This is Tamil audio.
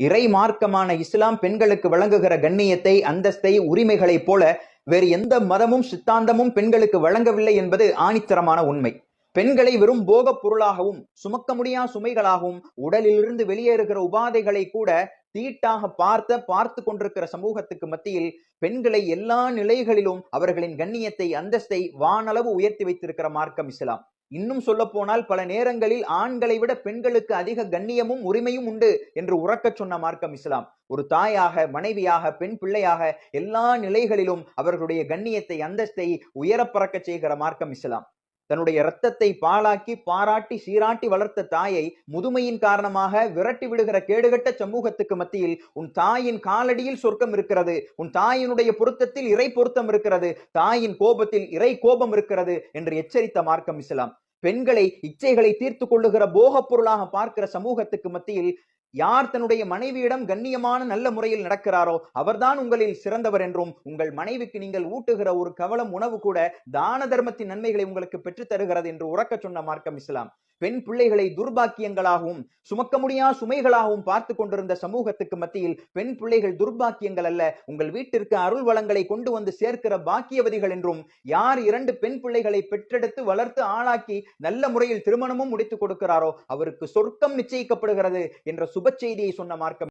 இறை மார்க்கமான இஸ்லாம் பெண்களுக்கு வழங்குகிற கண்ணியத்தை அந்தஸ்தை உரிமைகளைப் போல வேறு எந்த மதமும் சித்தாந்தமும் பெண்களுக்கு வழங்கவில்லை என்பது ஆணித்தரமான உண்மை. பெண்களை வெறும் போகப் பொருளாகவும் சுமக்க முடியா சுமைகளாகவும் உடலிலிருந்து வெளியேறுகிற உபாதைகளை கூட தீட்டாக பார்த்த பார்த்து கொண்டிருக்கிற சமூகத்துக்கு மத்தியில் பெண்களை எல்லா நிலைகளிலும் அவர்களின் கண்ணியத்தை அந்தஸ்தை வானளவு உயர்த்தி வைத்திருக்கிற மார்க்கம் இஸ்லாம். இன்னும் சொல்ல போனால் பல நேரங்களில் ஆண்களை விட பெண்களுக்கு அதிக கண்ணியமும் உரிமையும் உண்டு என்று உறக்கச் சொன்ன மார்க்கம் இஸ்லாம். ஒரு தாயாக மனைவியாக பெண் பிள்ளையாக எல்லா நிலைகளிலும் அவர்களுடைய கண்ணியத்தை அந்தஸ்தை உயர பறக்கச் செய்கிற மார்க்கம் இஸ்லாம். தன்னுடைய இரத்தத்தை பாழாக்கி பாராட்டி சீராட்டி வளர்த்த தாயை முதுமையின் காரணமாக விரட்டி விடுகிற கேடுகட்ட சமூகத்துக்கு மத்தியில் உன் தாயின் காலடியில் சொர்க்கம் இருக்கிறது உன் தாயினுடைய பொருத்தத்தில் இறை பொருத்தம் இருக்கிறது தாயின் கோபத்தில் இறை கோபம் இருக்கிறது என்று எச்சரித்த மார்க்கம் இஸ்லாம். பெண்களை இச்சைகளை தீர்த்து கொள்ளுகிற போகப் பொருளாக பார்க்கிற சமூகத்துக்கு மத்தியில் யார் தன்னுடைய மனைவியிடம் கண்ணியமான நல்ல முறையில் நடக்கிறாரோ அவர்தான் உங்களில் சிறந்தவர் என்றும் உங்கள் மனைவிக்கு நீங்கள் ஊட்டுகிற ஒரு கவலம் உணவு கூட தான தர்மத்தின் நன்மைகளை உங்களுக்கு பெற்றுத் தருகிறது என்று உறக்கச் சொன்ன மார்க்கம் இஸ்லாம். பெண் பிள்ளைகளை துர்பாக்கியங்களாகவும் சுமக்க முடியா சுமைகளாகவும் பார்த்து கொண்டிருந்த சமூகத்துக்கு மத்தியில் பெண் பிள்ளைகள் துர்பாக்கியங்கள் அல்ல. உங்கள் வீட்டிற்கு அருள் வளங்களை கொண்டு வந்து சேர்க்கிற பாக்கியவதிகள் என்றும் யார் இரண்டு பெண் பிள்ளைகளை பெற்றெடுத்து வளர்த்து ஆளாக்கி நல்ல முறையில் திருமணமும் முடித்துக் கொடுக்கிறாரோ அவருக்கு சொர்க்கம் நிச்சயிக்கப்படுகிறது என்ற சுப செய்தியை சொன்ன மார்க்கம்.